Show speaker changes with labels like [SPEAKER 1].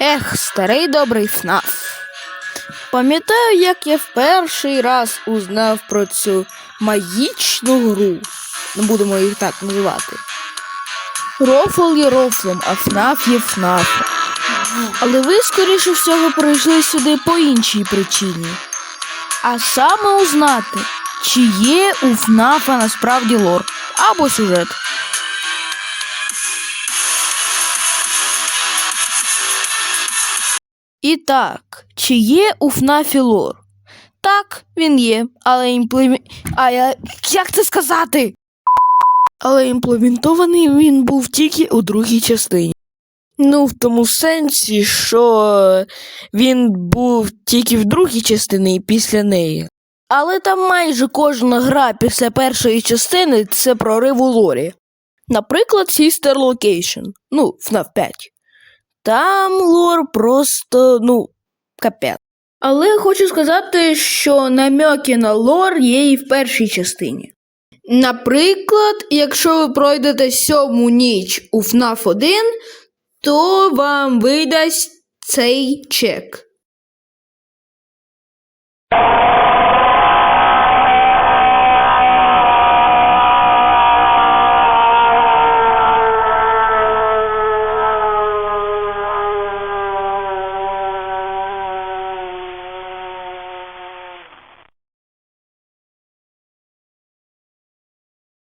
[SPEAKER 1] Ех, старий добрий ФНАФ. Пам'ятаю, як я в перший раз узнав про цю магічну гру. Не будемо їх так називати. Рофл є рофлом, а ФНАФ є ФНАФом. Але ви, скоріше всього, прийшли сюди по іншій причині. А саме узнати, чи є у ФНАФа насправді лор або сюжет. І так, чи є у ФНАФі лор? Так, він є, але імплемі... А я... як це сказати? Але імплементований він був тільки у другій частині. Ну, в тому сенсі, що він був тільки в другій частині і після неї. Але там майже кожна гра після першої частини це прорив у лорі. Наприклад, Sister Location, ну, FNAF 5. Там лор просто, ну, капець. Але хочу сказати, що намеки на лор є і в першій частині. Наприклад, якщо ви пройдете сьому ніч у FNAF 1, то вам видасть цей чек.